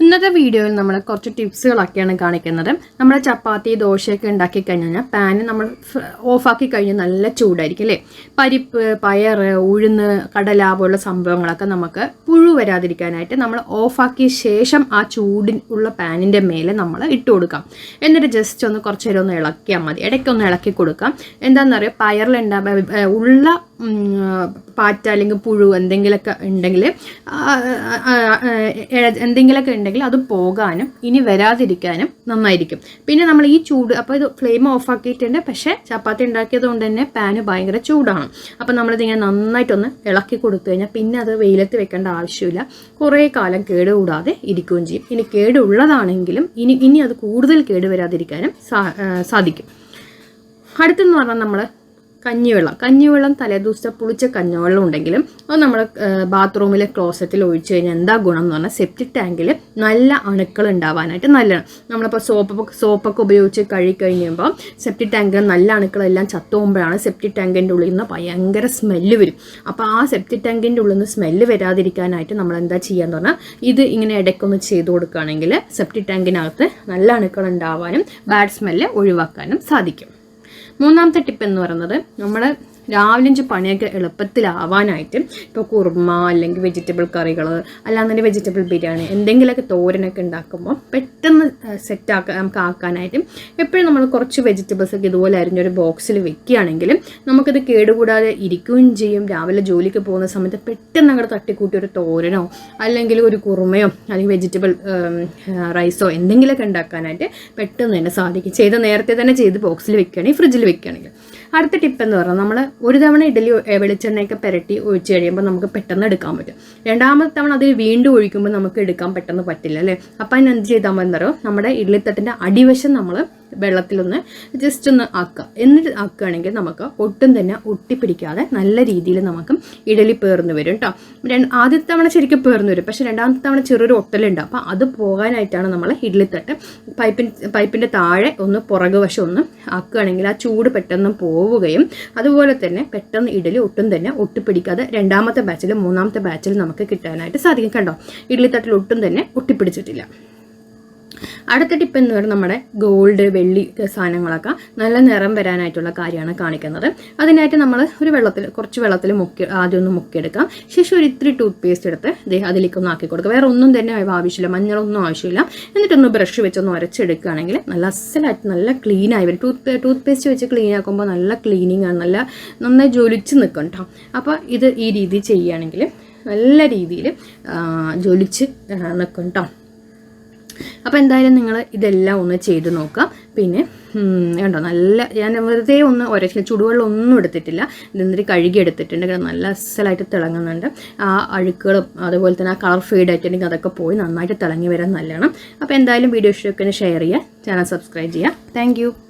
ഇന്നത്തെ വീഡിയോയിൽ നമ്മൾ കുറച്ച് ടിപ്സുകളൊക്കെയാണ് കാണിക്കുന്നത്. നമ്മൾ ചപ്പാത്തി ദോശയൊക്കെ ഉണ്ടാക്കി കഴിഞ്ഞാൽ പാന് നമ്മൾ ഓഫാക്കി കഴിഞ്ഞാൽ നല്ല ചൂടായിരിക്കും അല്ലേ? പരിപ്പ് പയർ ഉഴുന്ന് കടല പോലുള്ള സംഭവങ്ങളൊക്കെ നമുക്ക് പുഴു വരാതിരിക്കാനായിട്ട് നമ്മൾ ഓഫാക്കിയ ശേഷം ആ ചൂടിൻ ഉള്ള പാനിന്റെ മേലെ നമ്മൾ ഇട്ട് കൊടുക്കാം. എന്നിട്ട് ജസ്റ്റ് ഒന്ന് കുറച്ച് നേരം ഒന്ന് ഇളക്കിയാൽ മതി. ഇടയ്ക്കൊന്ന് ഇളക്കി കൊടുക്കാം. എന്താണെന്നറിയോ പയറിലുണ്ടാകുക ഉള്ള ഉം, പാറ്റ അല്ലെങ്കിൽ പുഴു എന്തെങ്കിലുമൊക്കെ ഉണ്ടെങ്കിൽ എന്തെങ്കിലുമൊക്കെ ഉണ്ടെങ്കിൽ അത് പോകാനും ഇനി വരാതിരിക്കാനും നന്നായിരിക്കും. പിന്നെ നമ്മൾ ഈ ചൂട് അപ്പോൾ ഇത് ഫ്ലെയിം ഓഫ് ആക്കിയിട്ടുണ്ട്. പക്ഷേ ചപ്പാത്തി ഉണ്ടാക്കിയത് കൊണ്ട് തന്നെ പാന് ഭയങ്കര ചൂടാണ്. അപ്പോൾ നമ്മളിതിങ്ങനെ നന്നായിട്ടൊന്ന് ഇളക്കി കൊടുത്തു കഴിഞ്ഞാൽ പിന്നെ അത് വെയിലത്ത് വെക്കേണ്ട ആവശ്യമില്ല. കുറേ കാലം കേടുകൂടാതെ ഇരിക്കുകയും ചെയ്യും. ഇനി കേടുള്ളതാണെങ്കിലും ഇനി ഇനി അത് കൂടുതൽ കേട് വരാതിരിക്കാനും സാ ആ, സാധിക്കും. അടുത്തെന്ന് പറഞ്ഞാൽ നമ്മൾ കഞ്ഞിവെള്ളം. കഞ്ഞിവെള്ളം തലേദിവസത്തെ പുളിച്ച കഞ്ഞിവെള്ളം ഉണ്ടെങ്കിലും അത് നമ്മൾ ബാത്റൂമിലെ ക്ലോസറ്റിൽ ഒഴിച്ചു കഴിഞ്ഞാൽ എന്താ ഗുണം എന്ന് പറഞ്ഞാൽ സെപ്റ്റിക് ടാങ്കിൽ നല്ല അണുക്കൾ ഉണ്ടാവാനായിട്ട് നല്ലതാണ്. നമ്മളിപ്പോൾ സോപ്പ് സോപ്പൊക്കെ ഉപയോഗിച്ച് കഴുകി സെപ്റ്റിക് ടാങ്കിൽ നല്ല അണുക്കളെല്ലാം ചത്തുമ്പോഴാണ് സെപ്റ്റിക് ടാങ്കിന്റെ ഉള്ളിൽ നിന്ന് ഭയങ്കര സ്മെല്ല് വരും. അപ്പോൾ ആ സെപ്റ്റിക് ടാങ്കിന്റെ ഉള്ളിൽ നിന്ന് സ്മെല്ല് വരാതിരിക്കാനായിട്ട് നമ്മൾ എന്താ ചെയ്യാന്ന് പറഞ്ഞാൽ ഇത് ഇങ്ങനെ ഇടയ്ക്കൊന്ന് ചെയ്ത് കൊടുക്കുകയാണെങ്കിൽ സെപ്റ്റിക് ടാങ്കിനകത്ത് നല്ല അണുക്കൾ ഉണ്ടാവാനും ബാഡ് സ്മെല്ല് ഒഴിവാക്കാനും സാധിക്കും. മൂന്നാമത്തെ ടിപ്പ് എന്ന് പറയുന്നത് നമ്മൾ രാവിലെ അഞ്ച് പണിയൊക്കെ എളുപ്പത്തിലാവാനായിട്ട് ഇപ്പോൾ കുർമ അല്ലെങ്കിൽ വെജിറ്റബിൾ കറികൾ അല്ലാന്നുണ്ടെങ്കിൽ വെജിറ്റബിൾ ബിരിയാണി എന്തെങ്കിലുമൊക്കെ തോരനൊക്കെ ഉണ്ടാക്കുമ്പോൾ പെട്ടെന്ന് സെറ്റാക്കാൻ നമുക്ക് ആക്കാനായിട്ട് എപ്പോഴും നമ്മൾ കുറച്ച് വെജിറ്റബിൾസ് ഒക്കെ ഇതുപോലെ അരിഞ്ഞൊരു ബോക്സിൽ വെക്കുകയാണെങ്കിൽ നമുക്കത് കേടുകൂടാതെ ഇരിക്കുകയും ചെയ്യും. രാവിലെ ജോലിക്ക് പോകുന്ന സമയത്ത് പെട്ടെന്ന് അങ്ങോട്ട് തട്ടിക്കൂട്ടി ഒരു തോരനോ അല്ലെങ്കിൽ ഒരു കുറുമയോ അല്ലെങ്കിൽ വെജിറ്റബിൾ റൈസോ എന്തെങ്കിലുമൊക്കെ ഉണ്ടാക്കാനായിട്ട് പെട്ടെന്ന് തന്നെ സാധിക്കും. ചെയ്ത് നേരത്തെ തന്നെ ചെയ്ത് ബോക്സിൽ വെക്കുകയാണെങ്കിൽ ഫ്രിഡ്ജിൽ വെക്കുകയാണെങ്കിൽ. അടുത്ത ടിപ്പ് എന്ന് പറഞ്ഞാൽ നമ്മൾ ഒരു തവണ ഇഡലി വെളിച്ചെണ്ണയൊക്കെ പുരട്ടി ഒഴിച്ച് കഴിയുമ്പോൾ നമുക്ക് പെട്ടെന്ന് എടുക്കാൻ പറ്റും. രണ്ടാമത്തെ തവണ അത് വീണ്ടും ഒഴിക്കുമ്പോൾ നമുക്ക് എടുക്കാൻ പെട്ടെന്ന് പറ്റില്ല അല്ലേ? അപ്പം അതിനെന്ത് ചെയ്താൽ മതി എന്നറിയോ നമ്മുടെ ഇഡ്ലിത്തട്ടിന്റെ അടിവശം നമ്മൾ വെള്ളത്തിലൊന്ന് ജസ്റ്റ് ഒന്ന് ആക്കുക എന്നിട്ട് ആക്കുകയാണെങ്കിൽ നമുക്ക് ഒട്ടും തന്നെ ഒട്ടിപ്പിടിക്കാതെ നല്ല രീതിയിൽ നമുക്ക് ഇഡലി പേർന്ന് വരും കേട്ടോ ആദ്യത്തെ തവണ ശരിക്കും പേർന്ന് വരും. പക്ഷേ രണ്ടാമത്തെ തവണ ചെറിയൊരു ഒട്ടലുണ്ട്. അപ്പോൾ അത് പോകാനായിട്ടാണ് നമ്മൾ ഇഡ്ലിത്തട്ട് പൈപ്പിൻ പൈപ്പിന്റെ താഴെ ഒന്ന് പുറകു വശം ഒന്ന് ആക്കുകയാണെങ്കിൽ ആ ചൂട് പെട്ടെന്ന് പോവുകയും അതുപോലെ തന്നെ പെട്ടെന്ന് ഇഡലി ഒട്ടും തന്നെ ഒട്ടിപ്പിടിക്കാതെ രണ്ടാമത്തെ ബാച്ചിലും മൂന്നാമത്തെ ബാച്ചിലും നമുക്ക് കിട്ടാനായിട്ട് സാധിക്കും കണ്ടോ? ഇഡ്ലിത്തട്ടിൽ ഒട്ടും തന്നെ ഒട്ടിപ്പിടിച്ചിട്ടില്ല. അടുത്ത ടിപ്പ് എന്ന് പറയുന്നത് നമ്മുടെ ഗോൾഡ് വെള്ളി സാധനങ്ങളൊക്കെ നല്ല നിറം വരാനായിട്ടുള്ള കാര്യമാണ് കാണിക്കുന്നത്. അതിനായിട്ട് നമ്മൾ ഒരു വെള്ളത്തിൽ കുറച്ച് വെള്ളത്തിൽ മുക്കി ആദ്യം ഒന്ന് മുക്കിയെടുക്കാം. ശേഷം ഒരു ഇത്തിരി ടൂത്ത് പേസ്റ്റ് എടുത്ത് അതിലേക്ക് ഒന്ന് ആക്കി കൊടുക്കുക. വേറെ ഒന്നും തന്നെ ആവശ്യമില്ല മഞ്ഞളൊന്നും ആവശ്യമില്ല. എന്നിട്ടൊന്ന് ബ്രഷ് വെച്ചൊന്ന് ഉരച്ചെടുക്കുകയാണെങ്കിൽ നല്ല അസലായിട്ട് നല്ല ക്ലീൻ ആയി വരും. ടൂത്ത് ടൂത്ത് പേസ്റ്റ് വെച്ച് ക്ലീൻ ആക്കുമ്പോൾ നല്ല ക്ലീനിങ് ആണ് നല്ല നന്നായി ജ്വലിച്ച് നിൽക്കും കേട്ടോ അപ്പോൾ ഇത് ഈ രീതി ചെയ്യുകയാണെങ്കിൽ നല്ല രീതിയിൽ ജ്വലിച്ച് നിൽക്കും കേട്ടോ അപ്പോൾ എന്തായാലും നിങ്ങൾ ഇതെല്ലാം ഒന്ന് ചെയ്ത് നോക്കാം. പിന്നെ കണ്ടോ നല്ല ഞാൻ വെറുതെ ഒന്ന് ഒരച്ചില്ല ചുടുവെള്ളം ഒന്നും എടുത്തിട്ടില്ല. ഇതെന്നിട്ട് കഴുകി എടുത്തിട്ടുണ്ട് നല്ല അസലായിട്ട് തിളങ്ങുന്നുണ്ട്. ആ അഴുക്കുകളും അതുപോലെ തന്നെ ആ കളർ ഫെയ്ഡ് ആയിട്ടുണ്ടെങ്കിൽ അതൊക്കെ പോയി നന്നായിട്ട് തിളങ്ങി വരാൻ നല്ലതാണ് അപ്പോൾ എന്തായാലും വീഡിയോ ഇഷ്ടമൊക്കെ ഷെയർ ചെയ്യുക. ചാനൽ സബ്സ്ക്രൈബ് ചെയ്യുക. താങ്ക്